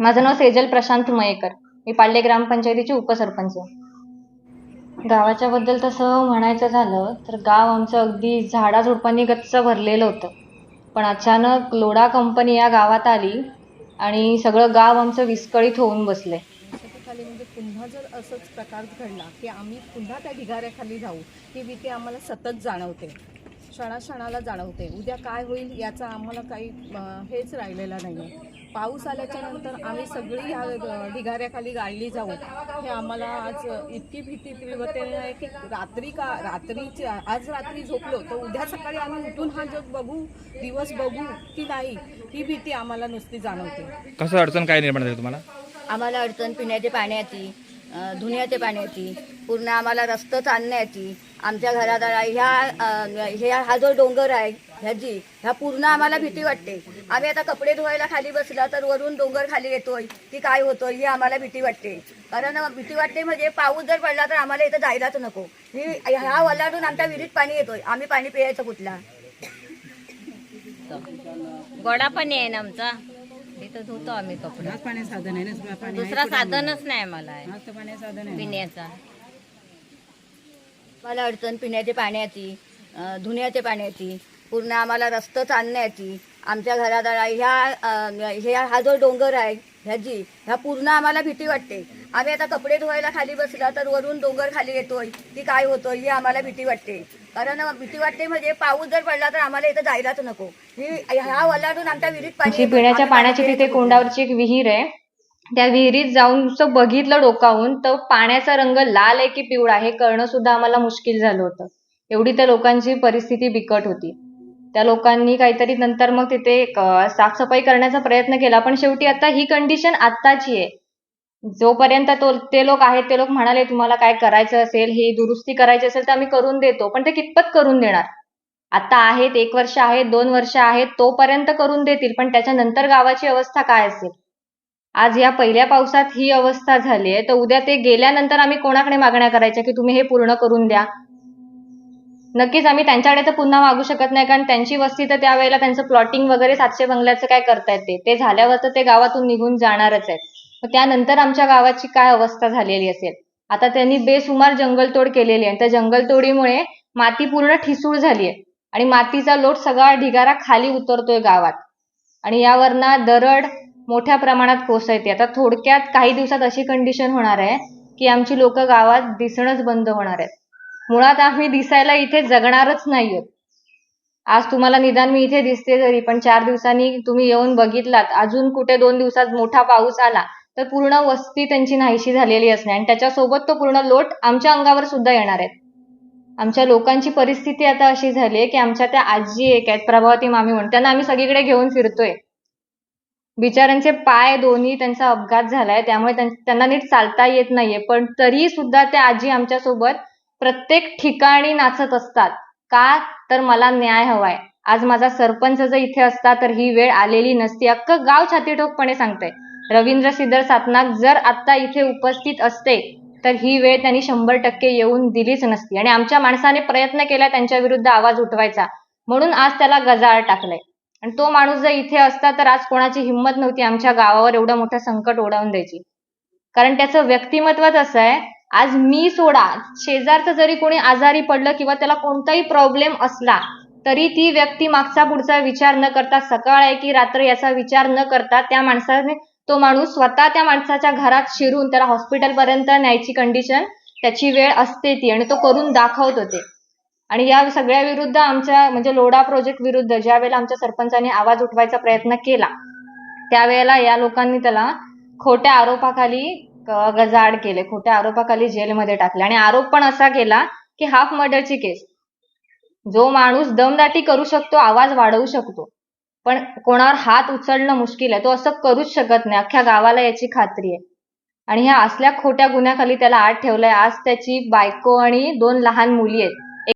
माझं नाव सेजल प्रशांत मयेकर. मी पाल्ले ग्रामपंचायतीची उपसरपंच आहे. गावाच्या बद्दल तसं म्हणायचं झालं तर गाव आमचं अगदी झाडाझुडपांनी गच्च भरलेलं होतं. पण अचानक लोढा कंपनी या गावात आली आणि सगळं गाव आमचं विस्कळीत होऊन बसले खाली म्हणजे पुन्हा जर असंच प्रकार घडला की आम्ही पुन्हा त्या ढिगाऱ्याखाली जाऊ ही भीती आम्हाला सतत जाणवते. क्षणाक्षणाला जाणवते. उद्या काय होईल याचा आम्हाला काही हेच राहिलेलं नाही आहे पाऊस आल्याच्यानंतर आम्ही सगळी ह्या ढिगाऱ्याखाली गाळली जाऊ. हे आम्हाला आज इतकी भीती तीव्रतेने आहे की रात्री का रात्रीची आज रात्री झोपलो तर उद्या सकाळी आम्ही उठून हा जग बघू दिवस बघू की नाही ही भीती आम्हाला नुसती जाणवते. कसं अडचण काय निर्माण झाली तुम्हाला? आम्हाला अडचण पिण्याच्या पाण्याची अ, धुण्याच्या पाण्याची पूर्ण आम्हाला रस्तं चालण्याची आमच्या घरात ह्या ह्या हा जो डोंगर आहे ह्याची ह्या पूर्ण आम्हाला भीती वाटते. आम्ही आता कपडे धुवायला खाली बसला तर वरून डोंगर खाली येतोय की काय होतोय ही आम्हाला भीती वाटते. कारण भीती वाटते म्हणजे पाऊस जर पडला तर आम्हाला इथं जायलाच नको. ही ह्या वलाडून आमच्या विहिरीत पाणी येतोय. आम्ही पाणी पियायचं कुठला? गोडा पाणी आहे ना आमचा. तिथं धुतो आम्ही कपडे. पाणी साधन आहे ना दुसरा साधनच नाही मला साधन पिण्याचा. आम्हाला अडचण पिण्याच्या पाण्याची धुण्याच्या पाण्याची पूर्ण आम्हाला रस्तं चालण्याची आमच्या घरात ह्या ह्या हा जो डोंगर आहे ह्याची ह्या पूर्ण आम्हाला भीती वाटते. आम्ही आता कपडे धुवायला खाली बसला तर वरून डोंगर खाली येतोय की काय होतोय ही आम्हाला भीती वाटते. कारण भीती वाटते म्हणजे पाऊस जर पडला तर आम्हाला इथं जायलाच नको. ही ह्या वलाडून आमच्या विहिरीत पाणी. पिण्याच्या पाण्याची तिथे कोंडावरची एक विहीर आहे. त्या विहिरीत जाऊन नुसतं बघितलं डोकावून तर पाण्याचा रंग लाल आहे की पिवळा हे कळणं सुद्धा आम्हाला मुश्किल झालं होतं. एवढी त्या लोकांची परिस्थिती बिकट होती. त्या लोकांनी काहीतरी नंतर मग तिथे साफसफाई करण्याचा प्रयत्न केला पण शेवटी आता ही कंडिशन आत्ताची आहे. जोपर्यंत तो ते लोक आहेत ते लोक म्हणाले तुम्हाला काय करायचं असेल ही दुरुस्ती करायची असेल तर आम्ही करून देतो. पण ते कितपत करून देणार? आता आहेत एक वर्ष आहेत दोन वर्ष आहेत तोपर्यंत करून देतील पण त्याच्यानंतर गावाची अवस्था काय असेल? आज या पहिल्या पावसात ही अवस्था झाली आहे. तर उद्या ते गेल्यानंतर आम्ही कोणाकडे मागण्या करायच्या की तुम्ही हे पूर्ण करून द्या? नक्कीच आम्ही त्यांच्याकडे तर पुन्हा मागू शकत नाही कारण त्यांची वस्ती तर त्यावेळेला त्यांचं प्लॉटिंग वगैरे सातशे बंगल्याचं काय करतायत ते? ते झाल्यावर तर ते गावातून निघून जाणारच आहेत. मग त्यानंतर आमच्या गावाची काय अवस्था झालेली असेल? आता त्यांनी बेसुमार जंगलतोड केलेली आहे. त्या जंगलतोडीमुळे माती पूर्ण ठिसूळ झाली आहे. आणि मातीचा लोट सगळा ढिगारा खाली उतरतोय गावात. आणि यावरना दरड मोठ्या प्रमाणात कोसळते. आता थोडक्यात काही दिवसात अशी कंडिशन होणार आहे की आमची लोक गावात दिसणंच बंद होणार आहेत. मुळात आम्ही दिसायला इथे जगणारच नाहीयोत. आज तुम्हाला निदान मी इथे दिसते जरी पण चार दिवसांनी तुम्ही येऊन बघितलात अजून कुठे दोन दिवसात मोठा पाऊस आला तर पूर्ण वस्ती त्यांची नाहीशी झालेली असणार. आणि त्याच्यासोबत तो पूर्ण लोट आमच्या अंगावर सुद्धा येणार आहेत आमच्या लोकांची परिस्थिती आता अशी झाली आहे की आमच्या त्या आजी एक आहेत प्रभावती मामी म्हणून. त्यांना आम्ही सगळीकडे घेऊन फिरतोय. बिचाऱ्यांचे पाय दोन्ही त्यांचा अपघात झालाय त्यामुळे त्यांना नीट चालता येत नाहीये. पण तरी सुद्धा त्या आजी आमच्यासोबत प्रत्येक ठिकाणी नाचत असतात. का? तर मला न्याय हवाय. आज माझा सरपंच जर इथे असता तर ही वेळ आलेली नसती. अख्खं गाव छातीठोकपणे सांगतंय. रवींद्र सिद्धर सातनाक जर आता इथे उपस्थित असते तर ही वेळ त्यांनी शंभर टक्के येऊन दिलीच नसती. आणि आमच्या माणसाने प्रयत्न केला त्यांच्या विरुद्ध आवाज उठवायचा. म्हणून आज त्याला गजाळ टाकलंय. आणि तो माणूस जर इथे असता तर आज कोणाची हिंमत नव्हती आमच्या गावावर एवढं मोठं संकट ओढावून द्यायची. कारण त्याचं व्यक्तिमत्वच असं आहे आज मी सोडा शेजारचं जरी कोणी आजारी पडलं किंवा त्याला कोणताही प्रॉब्लेम असला तरी ती व्यक्ती मागचा पुढचा विचार न करता सकाळ आहे की रात्र याचा विचार न करता त्या माणसाने तो माणूस स्वतः त्या माणसाच्या घरात शिरून त्याला हॉस्पिटलपर्यंत न्यायची कंडिशन त्याची वेळ असते ती आणि तो करून दाखवत होते आणि या सगळ्या विरुद्ध आमच्या म्हणजे लोढा प्रोजेक्ट विरुद्ध ज्या वेळेला आमच्या सरपंचाने आवाज उठवायचा प्रयत्न केला त्यावेळेला या लोकांनी त्याला खोट्या आरोपाखाली गजाड केले. खोट्या आरोपाखाली जेलमध्ये टाकले. आणि आरोप पण असा केला की हाफ मर्डरची केस. जो माणूस दमदाटी करू शकतो आवाज वाढवू शकतो पण कोणावर हात उचलणं मुश्किल आहे. तो असं करूच शकत नाही. अख्ख्या गावाला याची खात्री आहे. आणि ह्या असल्या खोट्या गुन्ह्याखाली त्याला आत ठेवलंय. आज त्याची बायको आणि दोन लहान मुली आहेत.